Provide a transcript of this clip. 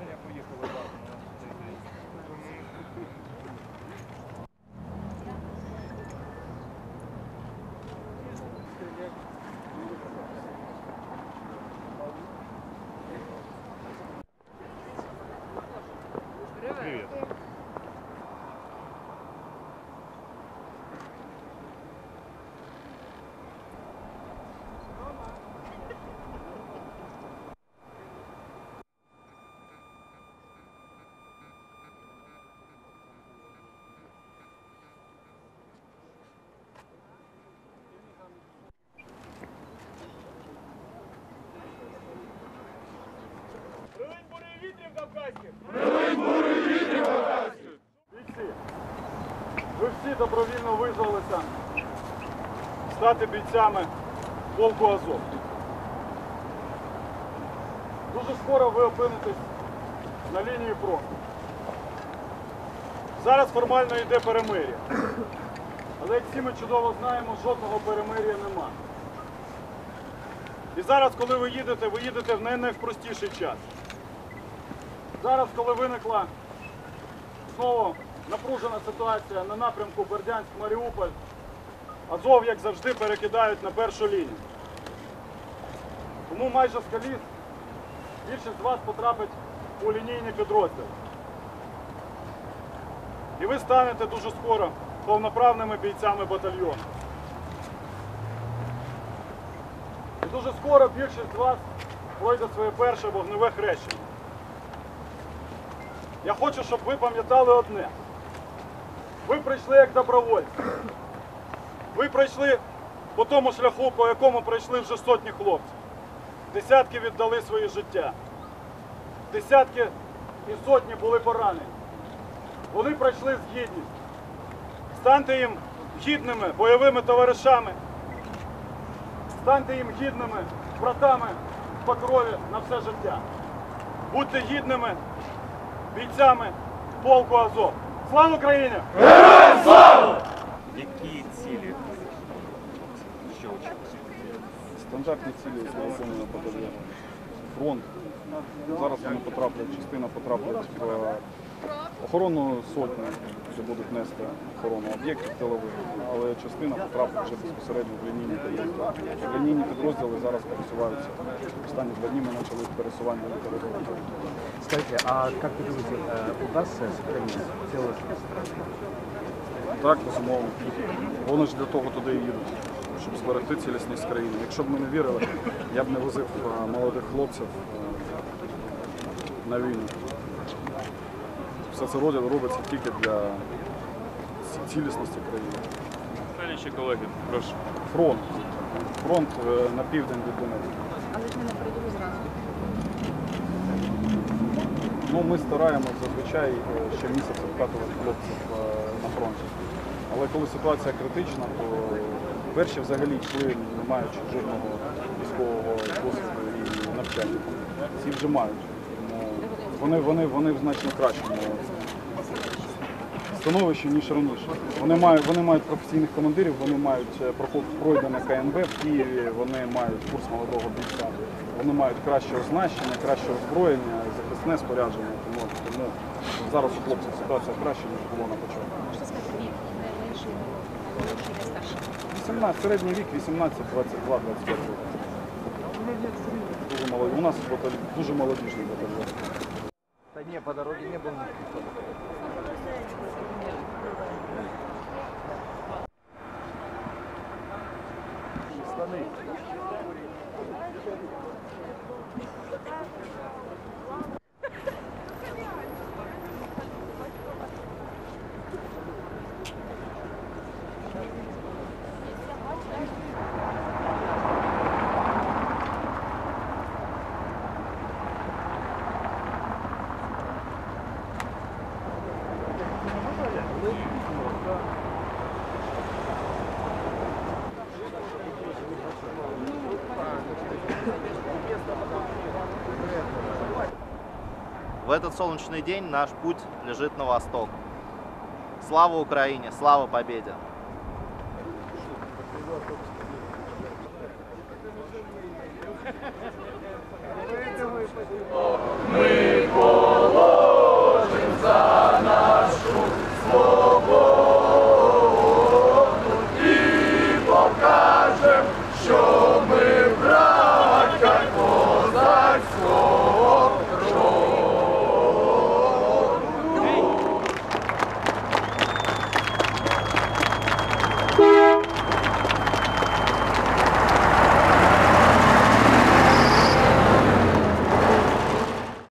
Я ж відрядження поїхали. Бійці, ви всі добровільно визвалися стати бійцями полку Азов. Дуже скоро ви опинитесь на лінії фронту. Зараз формально йде перемир'я. Але як всі ми чудово знаємо, жодного перемир'я нема. І зараз, коли ви їдете, ви їдете в найпростіший час. Зараз, коли виникла знову напружена ситуація на напрямку Бердянськ-Маріуполь. Азов, як завжди, перекидають на першу лінію. Тому майже з коліс більшість з вас потрапить у лінійні підрозділи. І ви станете дуже скоро повноправними бійцями батальйону. І дуже скоро більшість з вас пройде своє перше вогневе хрещення. Я хочу, щоб ви пам'ятали одне. Ви прийшли як добровольці. Ви пройшли по тому шляху, по якому пройшли вже сотні хлопців. Десятки віддали своє життя. Десятки і сотні були поранені. Вони пройшли з гідністю. Станьте їм гідними бойовими товаришами. Станьте їм гідними братами по крові на все життя. Будьте гідними бійцями полку Азов. Слава Україні! Які цілі? Що очікується? Стандартні цілі виконує батальйон. Фронт. Зараз вони потраплять, частина потраплять в е, охоронну сотню, де будуть нести охорону об'єктів тилових, але частина потрапить вже безпосередньо в лінійні підрозділи. Лінійні підрозділи зараз пересуваються. Останні два дні ми почали пересування на території. Скажите, а как вы думаете, удастся сохранить целостность? Так, безумовно. Вони ж для того туди і їдуть, щоб зберегти цілісність країни. Якщо б ми не вірили, я б не возив е, молодих хлопців е, на війну. Все це робить- робиться тільки для цілісності країни. Інші колеги, прошу. Фронт. Фронт е, на південь від Донецька. Але ж не на передову зразу. Ну, ми стараємося зазвичай е, щомісяця вкатувати хлопців е, на фронті. Але коли ситуація критична, то перші взагалі йшли, не маючи жодного військового досвіду і навчання. Ці вже мають. Вони, вони, вони в значно кращому становищі, ніж раніше. Вони мають, вони мають професійних командирів, вони мають е, проход пройдене КНБ в Києві, вони мають курс молодого бійця, вони мають краще оснащення, краще озброєння, захисне спорядження. Тому, тому зараз у хлопців ситуація краще, ніж було на початку. Можна сказати, вік найменший, молодший, найстарший. 18, середній вік 18, 22, 25 років. Дуже молоді. У нас дуже молодіжний батальйон. Ні, по дороге не було. Штани. В этот солнечный день наш путь лежит на восток. Слава Украине, слава победе! Мы положим за нашу свободу и покажем, что мы брали.